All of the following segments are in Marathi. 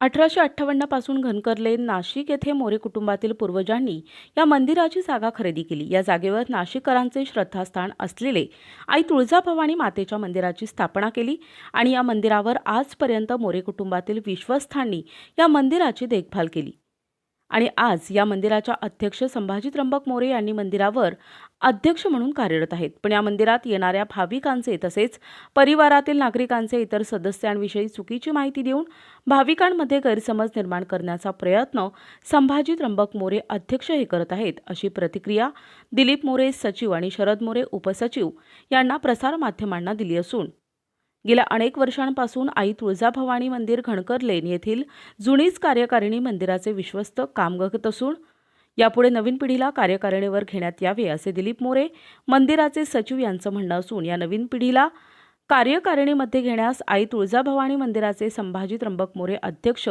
अठराशे अठ्ठावन्नपासून घनकरले नाशिक येथे मोरे कुटुंबातील पूर्वजांनी या मंदिराची जागा खरेदी केली. या जागेवर नाशिककरांचे श्रद्धास्थान असलेले आई तुळजाभवानी मातेच्या मंदिराची स्थापना केली आणि या मंदिरावर आजपर्यंत मोरे कुटुंबातील विश्वस्थांनी या मंदिराची देखभाल केली. आणि आज या मंदिराच्या अध्यक्ष संभाजी त्र्यंबक मोरे यांनी मंदिरावर अध्यक्ष म्हणून कार्यरत आहेत. पण या मंदिरात येणाऱ्या भाविकांचे तसेच परिवारातील नागरिकांचे इतर सदस्यांविषयी चुकीची माहिती देऊन भाविकांमध्ये गैरसमज निर्माण करण्याचा प्रयत्न संभाजी त्र्यंबक मोरे अध्यक्ष हे करत आहेत अशी प्रतिक्रिया दिलीप मोरे सचिव आणि शरद मोरे उपसचिव यांना प्रसारमाध्यमांना दिली असून गेल्या अनेक वर्षांपासून आई तुळजाभवानी मंदिर घणकर लेन येथील जुनीच कार्यकारिणी मंदिराचे विश्वस्त काम करत असून यापुढे नवीन पिढीला कार्यकारिणीवर घेण्यात यावे असे दिलीप मोरे मंदिराचे सचिव यांचं म्हणणं असून या नवीन पिढीला कार्यकारिणीमध्ये घेण्यास आई तुळजाभवानी मंदिराचे संभाजी त्र्यंबक मोरे अध्यक्ष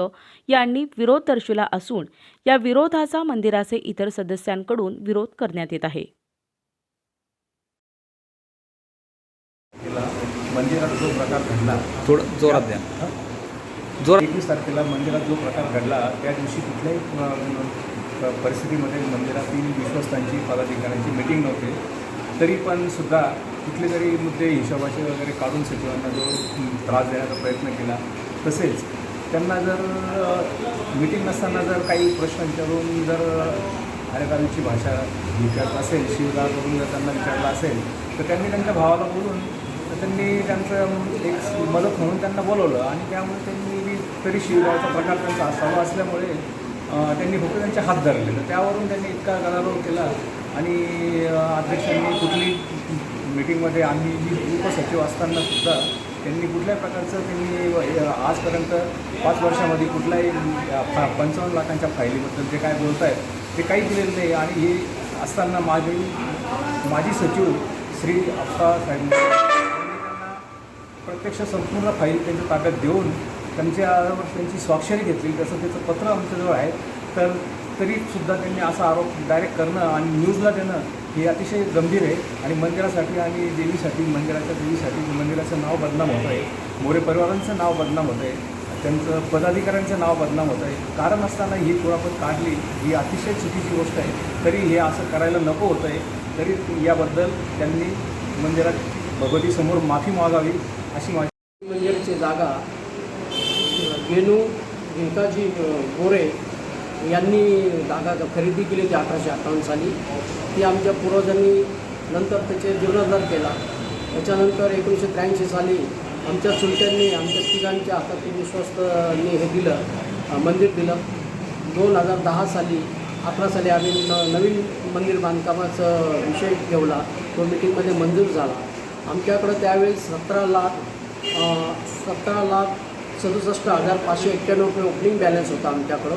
यांनी विरोध दर्शविला असून या विरोधाचा मंदिराचे इतर सदस्यांकडून विरोध करण्यात येत आहे. मंदिरात जो प्रकार घडला. थोडं जोरात द्या. हं? जोरात. एकवीस तारखेला मंदिरात जो प्रकार घडला त्या दिवशी कुठल्याही परिस्थितीमध्ये मंदिरातील विश्वस्तांची पदाधिकाऱ्यांची मिटिंग नव्हती. तरी पण सुद्धा कुठले तरी मुद्दे हिशोबाचे वगैरे काढून सचिवांना जो त्रास देण्याचा प्रयत्न केला. तसेच त्यांना जर मिटिंग नसताना जर काही प्रश्न विचारून जर आरेकावीची भाषा विचारत असेल शिवगाळ करून जर त्यांना विचारला असेल तर त्यांनी त्यांच्या भावाला बोलून तर त्यांनी त्यांचं एक मदत म्हणून त्यांना बोलवलं आणि त्यामुळे त्यांनी तरी शिवगावचा प्रकार त्यांचा असावा असल्यामुळे त्यांनी फक्त त्यांचे हात धरले तर त्यावरून त्यांनी इतका गदारोळ केला आणि अध्यक्षांनी कुठली मीटिंगमध्ये आम्ही जी उपसचिव असताना सुद्धा त्यांनी कुठल्याही प्रकारचं त्यांनी आजपर्यंत पाच वर्षामध्ये कुठल्याही पंचावन्न लाखांच्या फायलीबद्दल जे काय बोलत आहेत ते काही दिलेलं नाही. आणि हे असताना माझी माजी सचिव श्री अप्पा साहेब प्रत्यक्ष संपूर्ण फाईल त्यांच्या ताब्यात देऊन त्यांच्यावर त्यांची स्वाक्षरी घेतली. तसं त्याचं पत्र आमच्याजवळ आहे तर तरीसुद्धा त्यांनी असा आरोप डायरेक्ट करणं आणि न्यूजला देणं हे अतिशय गंभीर आहे. आणि मंदिरासाठी आणि देवीसाठी मंदिराच्या देवीसाठी मंदिराचं नाव बदनाम होत आहे. मोरे परिवारांचं नाव बदनाम होत आहे. त्यांचं पदाधिकाऱ्यांचं नाव बदनाम होत आहे. कारण असताना ही कुरापत काढली ही अतिशय चुकीची गोष्ट आहे. तरी हे असं करायला नको होतं आहे तरी याबद्दल त्यांनी मंदिरात भगवतीसमोर माफी मागावी. अशी माझी म्हणजे मंदिराची जागा. गेनू भिकाजी गोरे यांनी जागा खरेदी केली होती अठराशे अठ्ठावन्न साली. ती आमच्या पूर्वजांनी नंतर त्याचे जीर्णोद्धार केला. त्याच्यानंतर एकोणीसशे त्र्याऐंशी साली आमच्या चुलत्यांनी आमच्या तिघांच्या हातात विश्वस्तनी हे दिलं मंदिर दिलं. दोन हजार दहा साली अठरा साली आम्ही न नवीन मंदिर बांधकामाचा विषय ठेवला. तो मिटिंगमध्ये मंजूर झाला. आमच्याकडं त्यावेळेस सतरा लाख सतरा लाख सदुसष्ट हजार पाचशे एक्क्याण्णव रुपये ओपनिंग बॅलन्स होता आमच्याकडं.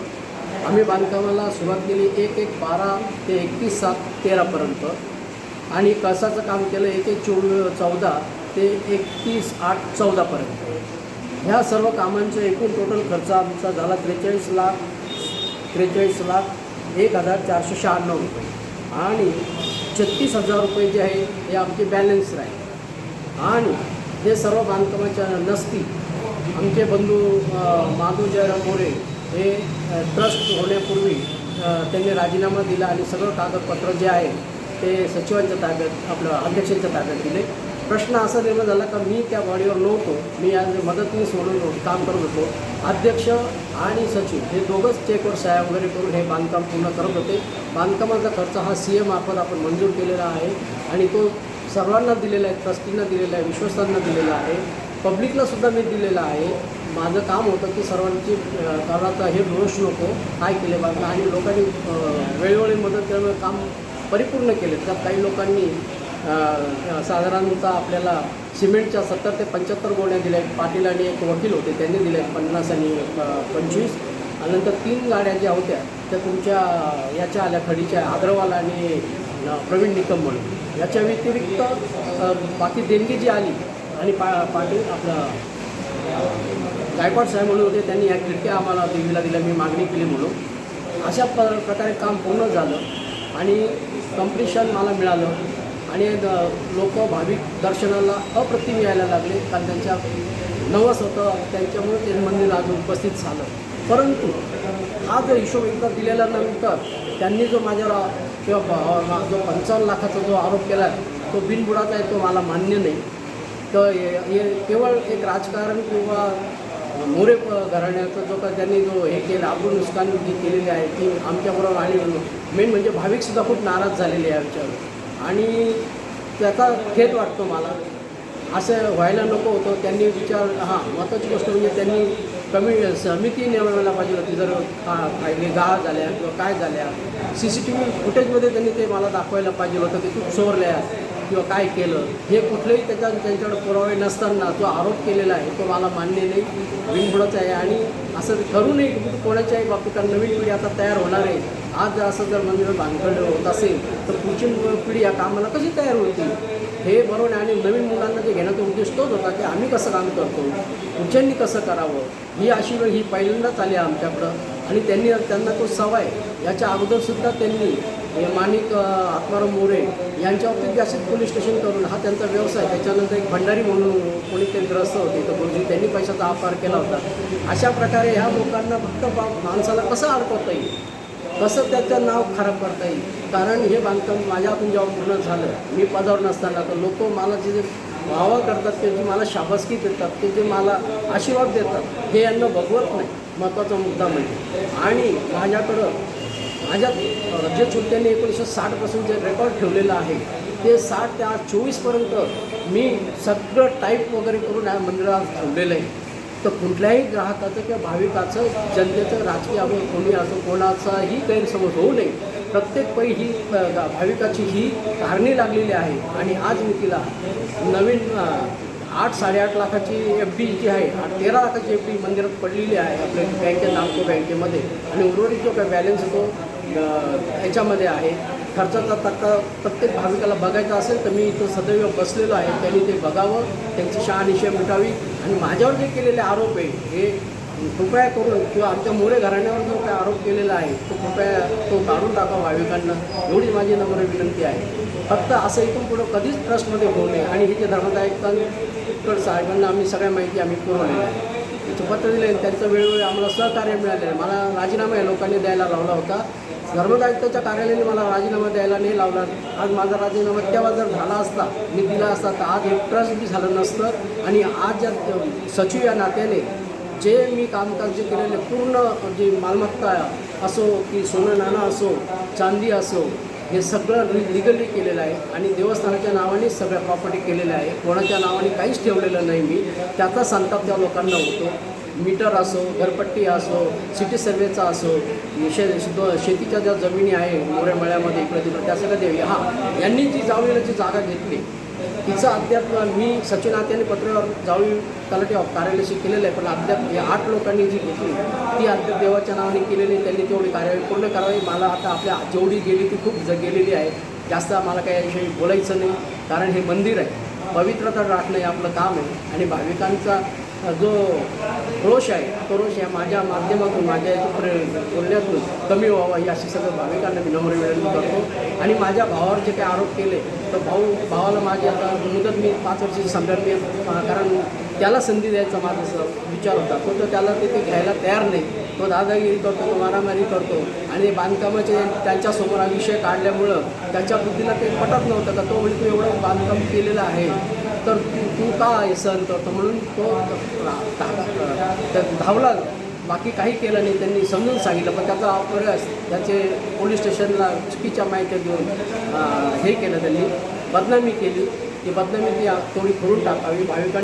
आम्ही बांधकामाला सुरुवात केली एक एक बारा ते एकतीस सात तेरापर्यंत. आणि कळसाचं काम केलं एक एक चोवी चौदा ते एकतीस आठ चौदापर्यंत. ह्या सर्व कामांचा एकूण टोटल खर्च आमचा झाला त्रेचाळीस लाख त्रेचाळीस लाख एक हजार चारशे शहाण्णव रुपये. आणि छत्तीस हजार रुपये जे आहे हे आमचे बॅलन्स राहील. आणि हे सर्व बांधकामाच्या नसती आमचे बंधू माधू जयराम मोरे हे ट्रस्ट होण्यापूर्वी त्यांनी राजीनामा दिला आणि सगळं कागदपत्र जे आहे ते सचिवांच्या ताब्यात आपलं अध्यक्षांच्या ताब्यात दिले. प्रश्न असा निर्माण झाला का मी त्या बॉडीवर नव्हतो. मी आज मदतनी सोडून काम करत होतो. अध्यक्ष आणि सचिव हे दोघंच चेकवर सह्या वगैरे करून हे बांधकाम पूर्ण करत होते. बांधकामाचा खर्च हा सी एमार्फत आपण मंजूर केलेला आहे आणि तो सर्वांना दिलेला आहे ट्रस्टींना दिलेला आहे विश्वस्तांना दिलेला आहे. पब्लिकला सुद्धा मी दिलेला आहे. माझं काम होतं की सर्वांची अ, हे दोष नको काय केले पाहिजे आणि लोकांनी वेळोवेळी मदत करणं काम परिपूर्ण केले. त्यात काही लोकांनी साधारणतः आपल्याला सिमेंटच्या सत्तर ते पंच्याहत्तर गोण्या दिल्या आहेत. पाटील आणि एक वकील होते त्यांनी दिल्या आहेत. पन्नास आणि पंचवीस. आणि नंतर तीन गाड्या ज्या होत्या त्या तुमच्या याच्या आल्या खडीच्या आग्रवाल आणि प्रवीण निकम म्हणून. याच्या व्यतिरिक्त बाकी देणगी जी आली आणि पा पाटील आपलं गायकवाड साहेब म्हणून होते त्यांनी या खिडक्या आम्हाला देवीला दिल्या मी मागणी केली म्हणून. अशा प प्रकारे काम पूर्ण झालं आणि कम्प्लिशन मला मिळालं आणि लोक भाविक दर्शनाला अप्रतिम यायला लागले कारण त्यांच्या नवस होतं त्यांच्यामुळे ते मंदिर आज उपस्थित झालं. परंतु हा जर हिशोब एकदा दिलेल्यानंतर त्यांनी जो माझ्या किंवा जो पंचावन्न लाखाचा जो आरोप केला आहे तो बिनबुडाचा आहे तो मला मान्य नाही. तर हे- केवळ एक राजकारण किंवा मोरे प- घराण्याचा जो का त्यांनी जो हे केलं आपण नुकसान जी केलेली आहे ती आमच्याबरोबर आणि मेन म्हणजे भाविकसुद्धा खूप नाराज झालेले आहे आमच्यावर. आणि त्याचा खेद वाटतो मला. असं व्हायला नको होतं. त्यांनी विचार हां महत्त्वाची गोष्ट म्हणजे त्यांनी कमी समिती नेमायला पाहिजे होती. जर का काही गाळ झाल्या किंवा काय झाल्या सी सी टी व्ही फुटेजमध्ये त्यांनी ते मला दाखवायला पाहिजे होतं. की तू चोरल्या किंवा काय केलं. हे कुठलंही त्याच्या त्यांच्याकडे पुरावे नसताना जो आरोप केलेला आहे तो मला मान्य नाही. बिनबुडच आहे आणि असं करू नये कोणाच्याही बाबतीत नवीन पिढी आता तयार होणार आहे. आज जर असं जर मंदिर बांधकड होत असेल तर पुढची पिढी या कामाला कशी तयार होती? हे बरोबर आणि नवीन मुलांना जे घेण्याचा उद्देश तोच होता की आम्ही कसं काम करतो पुढच्यांनी कसं करावं ही अशी वेळ ही पहिल्यांदाच आली आहे आमच्याकडं. आणि त्यांनी त्यांना तो सवय याच्या अगोदरसुद्धा त्यांनी माणिक आत्माराम मोरे यांच्या बाबतीत जास्तीत पोलीस स्टेशन करून हा त्यांचा व्यवसाय त्याच्यानंतर एक भंडारी म्हणून कोणी ते ग्रस्त होते तर गुरुजी त्यांनी पैशाचा अपार केला होता. अशा प्रकारे ह्या लोकांना फक्त माणसाला कसं अडकवता येईल? कसं त्याचं नाव खराब करता येईल? कारण हे बांधकाम माझ्यातून जेव्हा पूर्ण झालं मी पदावर नसताना तर लोक मला जे जे करतात ते जे मला शाबासकी देतात ते जे मला आशीर्वाद देतात हे यांना भगवत नाही महत्त्वाचा मुद्दा म्हणजे. आणि माझ्याकडं माझ्या राज्य जे एकोणीसशे साठपासून जे रेकॉर्ड ठेवलेलं आहे ते साठ ते आज चोवीसपर्यंत मी सगळं टाईप वगैरे करून या मंदिरात ठेवलेलं आहे. तर कुठल्याही ग्राहकाचं किंवा भाविकाचं जनतेचं राजकीय आपण कोणी असं कोणाचाही गैरसमज होऊ नये. प्रत्येक पै ही भाविकाची ही कारणी लागलेली आहे. आणि आज मी तिला नवीन आठ साडेआठ लाखाची एफ डी जी आहे आठ तेरा लाखाची एफ डी मंदिरात पडलेली आहे आपल्या बँकेत नागपूर बँकेमध्ये. आणि उर्वरित जो काय बॅलन्स तो याच्यामध्ये आहे. खर्चाचा तक्ता प्रत्येक भाविकाला बघायचा असेल तर मी इथं सदैव बसलेलो आहे. त्यांनी ते बघावं त्यांची शहानिशय मिटावी आणि माझ्यावर जे केलेले आरोप आहे हे कृपया करून किंवा आमच्या मोरे घराण्यावर जो काय आरोप केलेला आहे तो कृपया तो काढून टाकावा भाविकांना. एवढी माझी नम्र विनंती आहे. फक्त असं इथून पुढं कधीच ट्रस्टमध्ये होऊ नये आणि हे जे धर्मदायिकांकड साहेबांना आम्ही सगळ्या माहिती आम्ही पुरवलेली आहे पत्र दिले त्यांचं वेळोवेळी आम्हाला सहकार्य मिळालेलं आहे. मला राजीनामा या लोकांनी द्यायला लावला होता. धर्मदायित्वाच्या कार्यालयाने मला राजीनामा द्यायला नाही लावला आज माझा राजीनामा तेव्हा जर झाला असता मी दिला असता तर आज एक ट्रस्ट बी झालं नसतं. आणि आज ज्या सचिव या नात्याने जे मी कामकाज जे केलेले पूर्ण जी मालमत्ता असो की सोनं नाणं असो चांदी असो हे सगळं लिगली केलेलं आहे. आणि देवस्थानाच्या नावाने सगळ्या प्रॉपर्टी केलेल्या आहे. कोणाच्या नावाने काहीच ठेवलेलं नाही मी. त्याचा संताप त्या लोकांना होतो. मीटर असो घरपट्टी असो सिटी सर्वेचा असो शे शेतीच्या ज्या जमिनी आहे मोऱ्यामळ्यामध्ये इकडे तिकडे त्या सगळ्या देवी हां यांनी जी जावळीची जागा घेतली तिचं अद्याप मी सचिन आत्याने पत्रावर जावळी तलाठी कार्यालयाशी केलेलं आहे पण अद्याप या आठ लोकांनी जी घेतली ती अद्याप देवाच्या नावाने केलेली त्यांनी तेवढी कार्यवाही पूर्ण करावी. मला आता आपल्या जेवढी गेली ती खूप ज गेलेली आहे. जास्त मला काही याविषयी बोलायचं नाही कारण हे मंदिर आहे. पवित्रता राखणं हे आपलं काम आहे. आणि भाविकांचा जो रोष आहे तो रोष या माझ्या माध्यमातून माझ्या याच्या प्रे बोलण्यातून कमी व्हावा ही अशी सगळं भाविकांना मी नम्र विनंती करतो. आणि माझ्या भावावर जे काही आरोप केले तर भाऊ भावाला माझी आता मुदत मी पाच वर्षाची संदर्भ कारण त्याला संधी द्यायचा माझा विचार होता. तो तर त्याला ते ते घ्यायला तयार नाही. तो दादागिरी करतो तो मारामारी करतो आणि बांधकामाचे त्यांच्यासमोर हा विषय काढल्यामुळं त्याच्या बुद्धीला ते पटत नव्हतं का? तो म्हणजे तू एवढं बांधकाम केलेलं आहे. तर तू तू का हे सहन करतो म्हणून तो धावला. बाकी काही केलं नाही. त्यांनी समजून सांगितलं. पण त्याचा अपरस त्याचे पोलीस स्टेशनला चुकीच्या माहिती देऊन हे केलं त्यांनी. बदनामी केली. ती बदनामी ती थोडी करून टाकावी. भाविकांनी